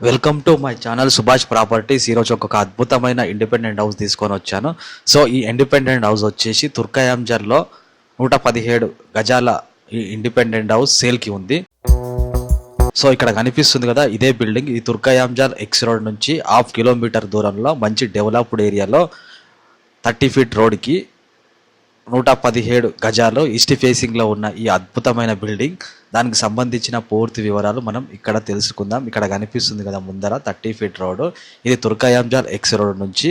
Welcome to my channel Subhash properties ఈరోజు ఒక అద్భుతమైన ఇండిపెండెంట్ హౌస్ తీసుకొని వచ్చాను. సో ఈ ఇండిపెండెంట్ హౌస్ వచ్చేసి తుర్కయాంజర్లో నూట పదిహేడు గజాల ఈ ఇండిపెండెంట్ హౌస్ సేల్కి ఉంది. సో ఇక్కడ కనిపిస్తుంది కదా ఇదే బిల్డింగ్ ఈ తుర్కయాంజర్ ఎక్స్ రోడ్ నుంచి హాఫ్ కిలోమీటర్ దూరంలో మంచి డెవలప్డ్ ఏరియాలో థర్టీ ఫీట్ రోడ్కి నూట పదిహేడు గజాలు ఈస్ట్ ఫేసింగ్లో ఉన్న ఈ అద్భుతమైన బిల్డింగ్ దానికి సంబంధించిన పూర్తి వివరాలు మనం ఇక్కడ తెలుసుకుందాం. ఇక్కడ కనిపిస్తుంది కదా ముందర థర్టీ ఫీట్ రోడ్ ఇది తుర్కయాంజాల్ ఎక్స్ రోడ్ నుంచి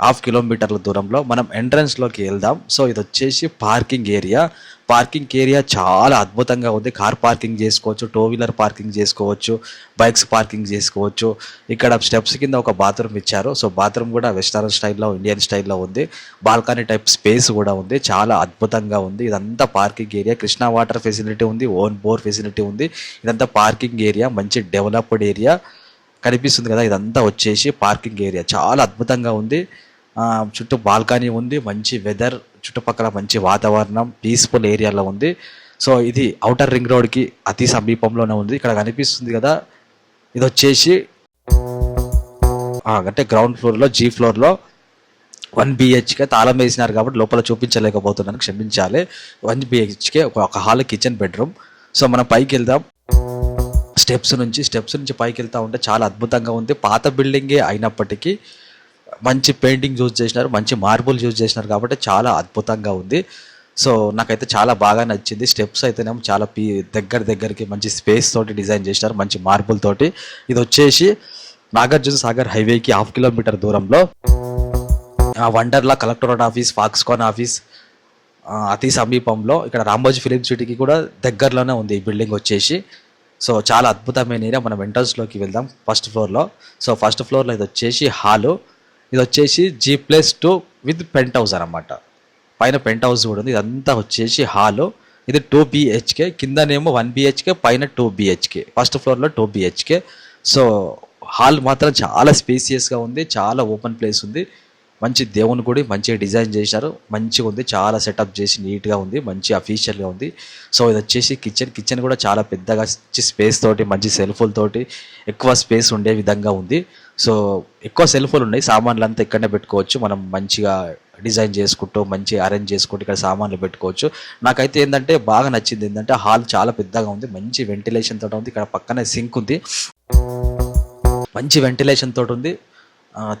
హాఫ్ కిలోమీటర్ల దూరంలో మనం ఎంట్రన్స్లోకి వెళ్దాం. సో ఇది వచ్చేసి పార్కింగ్ ఏరియా పార్కింగ్ ఏరియా చాలా అద్భుతంగా ఉంది. కార్ పార్కింగ్ చేసుకోవచ్చు టూ వీలర్ పార్కింగ్ చేసుకోవచ్చు బైక్స్ పార్కింగ్ చేసుకోవచ్చు. ఇక్కడ స్టెప్స్ కింద ఒక బాత్రూమ్ ఇచ్చారు. సో బాత్రూమ్ కూడా వెస్టర్న్ స్టైల్లో ఇండియన్ స్టైల్లో ఉంది. బాల్కనీ టైప్ స్పేస్ కూడా ఉంది. చాలా అద్భుతంగా ఉంది. ఇదంతా parking area. Krishna water facility ఉంది. ఓన్ బోర్ ఫెసిలిటీ ఉంది. ఇదంతా పార్కింగ్ ఏరియా. మంచి డెవలప్డ్ ఏరియా. కనిపిస్తుంది కదా? ఇదంతా వచ్చేసి పార్కింగ్ ఏరియా. చాలా అద్భుతంగా ఉంది. చుట్టూ బాల్కనీ ఉంది మంచి వెదర్ చుట్టుపక్కల మంచి వాతావరణం పీస్ఫుల్ ఏరియాలో ఉంది. సో ఇది అవుటర్ రింగ్ రోడ్కి అతి సమీపంలోనే ఉంది. ఇక్కడ కనిపిస్తుంది కదా ఇది వచ్చేసి అంటే గ్రౌండ్ ఫ్లోర్లో జీ ఫ్లోర్లో వన్ బిహెచ్కే తాళం వేసినారు కాబట్టి లోపల చూపించలేకపోతున్నాను క్షమించాలి. వన్ బిహెచ్కే ఒక హాల్ కిచెన్ బెడ్రూమ్ సో మనం పైకి వెళ్దాం. స్టెప్స్ నుంచి స్టెప్స్ నుంచి పైకి వెళ్తా ఉంటే చాలా అద్భుతంగా ఉంది. పాత బిల్డింగే అయినప్పటికీ మంచి పెయింటింగ్ యూజ్ చేసినారు మంచి మార్బుల్ యూజ్ చేసినారు కాబట్టి చాలా అద్భుతంగా ఉంది. సో నాకైతే చాలా బాగా నచ్చింది. స్టెప్స్ అయితేనేమో చాలా పీ దగ్గర దగ్గరికి మంచి స్పేస్ తోటి డిజైన్ చేసినారు మంచి మార్బుల్ తోటి. ఇది వచ్చేసి నాగార్జున సాగర్ హైవేకి హాఫ్ కిలోమీటర్ దూరంలో. ఆ Wonderla collectorate office Foxconn office అతి సమీపంలో ఇక్కడ రామోజీ ఫిలిం సిటీకి కూడా దగ్గరలోనే ఉంది ఈ బిల్డింగ్ వచ్చేసి. సో చాలా అద్భుతమైన ఏరియా. మనం ఎంట్రన్స్లోకి వెళ్దాం ఫస్ట్ ఫ్లోర్లో. సో ఫస్ట్ ఫ్లోర్లో ఇది వచ్చేసి హాలు. ఇది వచ్చేసి G plus two with penthouse అనమాట పైన పెంట్ హౌస్ కూడా ఉంది. ఇదంతా వచ్చేసి హాలు ఇది టూ బిహెచ్కే కిందనేమో వన్ బిహెచ్కే పైన టూ బిహెచ్కే ఫస్ట్ ఫ్లోర్లో టూ బిహెచ్కే సో హాల్ మాత్రం చాలా స్పేసియస్గా ఉంది. చాలా ఓపెన్ ప్లేస్ ఉంది. మంచి దేవుని గుడి మంచిగా డిజైన్ చేశారు. మంచిగా ఉంది చాలా సెటప్ చేసి నీట్గా ఉంది మంచి అఫీషియల్గా ఉంది. సో ఇది వచ్చేసి కిచెన్ కిచెన్ కూడా చాలా పెద్దగా స్పేస్ తోటి మంచి సెల్ఫులతోటి ఎక్కువ స్పేస్ ఉండే విధంగా ఉంది. సో ఎక్కువ సెల్ఫులు ఉన్నాయి. సామాన్లు అంతా ఇక్కడనే పెట్టుకోవచ్చు. మనం మంచిగా డిజైన్ చేసుకుంటూ మంచి అరేంజ్ చేసుకుంటూ ఇక్కడ సామాన్లు పెట్టుకోవచ్చు. నాకైతే ఏంటంటే బాగా నచ్చింది ఏంటంటే హాల్ చాలా పెద్దగా ఉంది. మంచి వెంటిలేషన్ తోటి ఉంది. ఇక్కడ పక్కనే సింక్ ఉంది. మంచి వెంటిలేషన్ తోటి ఉంది.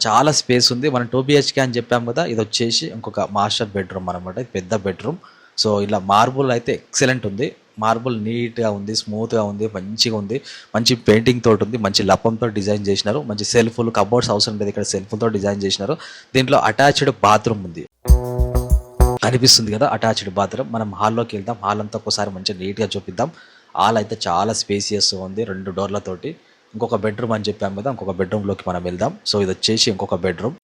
చాలా స్పేస్ ఉంది. మనం టూ బిహెచ్కే అని చెప్పాం కదా ఇది వచ్చేసి ఇంకొక మాస్టర్ బెడ్రూమ్ అనమాట పెద్ద బెడ్రూమ్. సో ఇలా మార్బుల్ అయితే ఎక్సలెంట్ ఉంది. మార్బుల్ నీట్గా ఉంది స్మూత్గా ఉంది మంచిగా ఉంది. మంచి పెయింటింగ్ తోటి ఉంది మంచి లప్పంతో డిజైన్ చేసినారు. మంచి సెల్ఫులు కబోర్డ్స్ అవసరం లేదు ఇక్కడ సెల్ఫ్తో డిజైన్ చేసినారు. దీంట్లో అటాచ్డ్ బాత్రూమ్ ఉంది. కనిపిస్తుంది కదా అటాచ్డ్ బాత్రూమ్. మనం హాల్లోకి వెళ్దాం. హాల్ అంతా ఒకసారి మంచిగా నీట్గా చూపిద్దాం. హాల్ అయితే చాలా స్పేసియస్ ఉంది రెండు డోర్లతోటి ఇంకొక బెడ్రూమ్ అని చెప్పాం కదా ఇంకొక బెడ్రూమ్లోకి మనం వెళ్దాం. సో ఇది వచ్చేసి ఇంకొక బెడ్రూమ్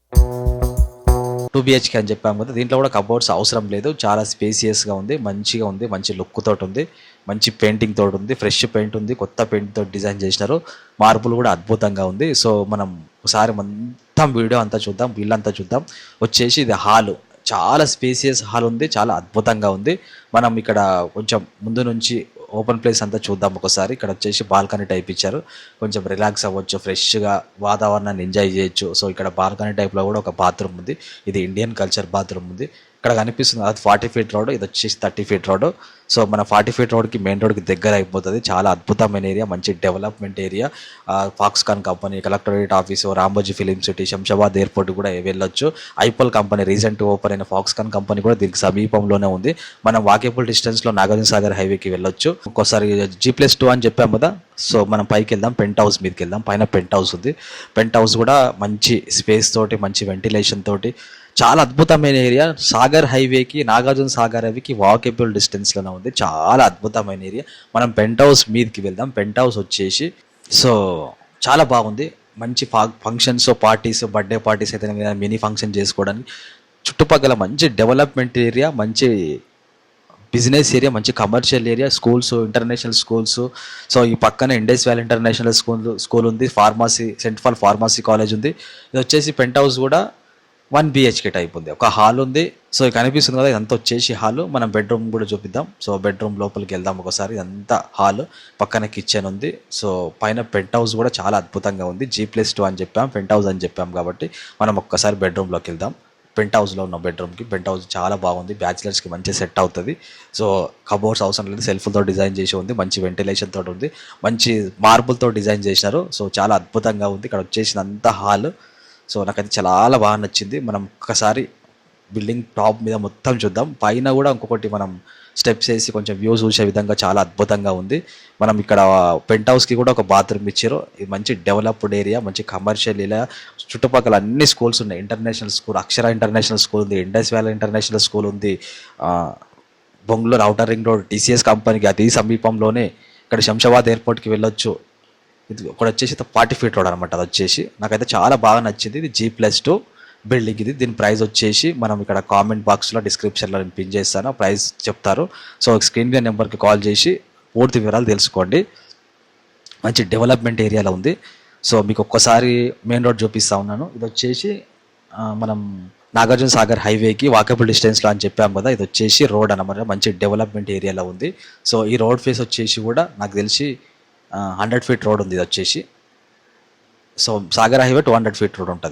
టూ బిహెచ్కే అని చెప్పాము కదా దీంట్లో కూడా కబోర్డ్స్ అవసరం లేదు. చాలా స్పేసియస్గా ఉంది మంచిగా ఉంది మంచి లుక్ తోటి ఉంది మంచి పెయింటింగ్ తోటి ఉంది ఫ్రెష్ పెయింట్ ఉంది కొత్త పెయింట్ తోటి డిజైన్ చేసినారు. మార్పులు కూడా అద్భుతంగా ఉంది. సో మనం ఒకసారి మొత్తం వీడియో అంతా చూద్దాం వీళ్ళంతా చూద్దాం. వచ్చేసి ఇది హాలు చాలా స్పేసియస్ హాల్ ఉంది చాలా అద్భుతంగా ఉంది. మనం ఇక్కడ కొంచెం ముందు నుంచి ఓపెన్ ప్లేస్ అంతా చూద్దాం ఒకసారి. ఇక్కడ వచ్చేసి బాల్కనీ టైప్ ఇచ్చారు. కొంచెం రిలాక్స్ అవ్వచ్చు ఫ్రెష్గా వాతావరణాన్ని ఎంజాయ్ చేయొచ్చు. సో ఇక్కడ బాల్కనీ టైప్లో కూడా ఒక బాత్రూమ్ ఉంది. ఇది ఇండియన్ కల్చర్ బాత్రూమ్ ఉంది. ఇక్కడ కనిపిస్తుంది. అది ఫార్టీ ఫీట్ రోడ్ ఇది వచ్చేసి థర్టీ ఫీట్ రోడ్. సో మన ఫార్టీ ఫీట్ రోడ్కి మెయిన్ రోడ్కి దగ్గర అయిపోతుంది. చాలా అద్భుతమైన ఏరియా మంచి development area. Foxconn company collectorate office Ramoji film city Shamshabad airport కూడా వెళ్ళొచ్చు. ఐపల్ కంపెనీ రీసెంట్ ఓపెన్ అయిన ఫాక్స్కాన్ కంపెనీ కూడా దీనికి సమీపంలోనే ఉంది. మనం వాకేబుల్ డిస్టెన్స్లో నాగార్జున సాగర్ హైవేకి వెళ్ళొచ్చు. ఒక్కోసారి జీ ప్లస్ టూ అని చెప్పాం కదా సో మనం పైకి వెళ్దాం పెంట్ హౌస్ మీదకి వెళ్దాం. పైన పెంట్ హౌస్ ఉంది. పెంట్ హౌస్ కూడా మంచి స్పేస్ తోటి మంచి వెంటిలేషన్ తోటి చాలా అద్భుతమైన ఏరియా. సాగర్ హైవేకి నాగార్జున సాగర్ హైవేకి వాకేబుల్ డిస్టెన్స్లోనే ఉంది. చాలా అద్భుతమైన ఏరియా. మనం పెంట్ హౌస్ మీదకి వెళ్దాం. పెంట్ హౌస్ వచ్చేసి సో చాలా బాగుంది. మంచి ఫంక్షన్స్ పార్టీస్ బర్త్డే పార్టీస్ అయితే మినీ ఫంక్షన్ చేసుకోవడానికి. చుట్టుపక్కల మంచి డెవలప్మెంట్ ఏరియా మంచి బిజినెస్ ఏరియా మంచి commercial area schools international schools so ఈ పక్కన Indus valley international school school ఉంది. ఫార్మసీ సెంట్ ఫర్ ఫార్మసీ కాలేజ్ ఉంది. ఇది వచ్చేసి పెంట్ హౌస్ కూడా వన్ బిహెచ్కే టైప్ ఉంది. ఒక హాల్ ఉంది. సో ఇది కనిపిస్తుంది కదా ఇదంతా వచ్చేసి హాల్. మనం బెడ్రూమ్ కూడా చూపిద్దాం. సో బెడ్రూమ్ లోపలికి వెళ్దాం ఒకసారి. ఇదంతా హాల్. పక్కన కిచెన్ ఉంది. సో పైన పెంట్ హౌస్ కూడా చాలా అద్భుతంగా ఉంది. జీ ప్లస్ టూ అని చెప్పాం పెంట్ హౌస్ అని చెప్పాం కాబట్టి మనం ఒక్కసారి బెడ్రూమ్లోకి వెళ్దాం. పెంట్ హౌస్లో ఉన్న బెడ్రూమ్కి పెంట్ హౌస్ చాలా బాగుంది. బ్యాచిలర్స్కి మంచి సెట్ అవుతుంది. సో కబోర్డ్స్ అవసరం లేదు. సెల్ఫ్తో డిజైన్ చేసి ఉంది. మంచి వెంటిలేషన్ తోటి ఉంది. మంచి మార్బుల్తో డిజైన్ చేసినారు. సో చాలా అద్భుతంగా ఉంది. ఇక్కడ వచ్చేసినంత హాల్. సో నాకైతే చాలా బాగా నచ్చింది. మనం ఒక్కసారి బిల్డింగ్ టాప్ మీద మొత్తం చూద్దాం. పైన కూడా ఇంకొకటి మనం స్టెప్స్ వేసి కొంచెం వ్యూ చూసే విధంగా చాలా అద్భుతంగా ఉంది. మనం ఇక్కడ పెంట్ హౌస్కి కూడా ఒక బాత్రూమ్ ఇచ్చారు. ఇది మంచి డెవలప్డ్ ఏరియా మంచి కమర్షియల్ ఏరియా చుట్టుపక్కల అన్ని స్కూల్స్ ఉన్నాయి. International school Akshara international school ఉంది ఇండస్ వ్యాలీ ఇంటర్నేషనల్ స్కూల్ ఉంది. ఆ, Bengaluru outer ring road TCS కంపెనీకి అతి సమీపంలోనే ఇక్కడ శంషాబాద్ ఎయిర్పోర్ట్కి వెళ్ళొచ్చు. ఇది ఒకటి వచ్చేసి ఫార్టీ ఫీట్ రోడ్ అనమాట అది వచ్చేసి నాకైతే చాలా బాగా నచ్చింది. ఇది జీ ప్లస్ టూ బిల్డింగ్ ఇది. దీని ప్రైస్ వచ్చేసి మనం ఇక్కడ కామెంట్ బాక్స్లో డిస్క్రిప్షన్లో నేను పిన్ చేస్తాను. ప్రైస్ చెప్తారు. సో స్క్రీన్ మీద నెంబర్కి కాల్ చేసి పూర్తి వివరాలు తెలుసుకోండి. మంచి డెవలప్మెంట్ ఏరియాలో ఉంది. సో మీకు ఒక్కసారి మెయిన్ రోడ్ చూపిస్తా ఉన్నాను. ఇది వచ్చేసి మనం నాగార్జున సాగర్ హైవేకి వాకబుల్ డిస్టెన్స్లో అని చెప్పాం కదా. ఇది వచ్చేసి రోడ్ అనమాట మంచి డెవలప్మెంట్ ఏరియాలో ఉంది. సో ఈ రోడ్ ఫేస్ వచ్చేసి కూడా నాకు తెలిసి హండ్రెడ్ ఫీట్ రోడ్ ఉంది ఇది వచ్చేసి. So Sagar highway two hundred feet road ఉంటుంది.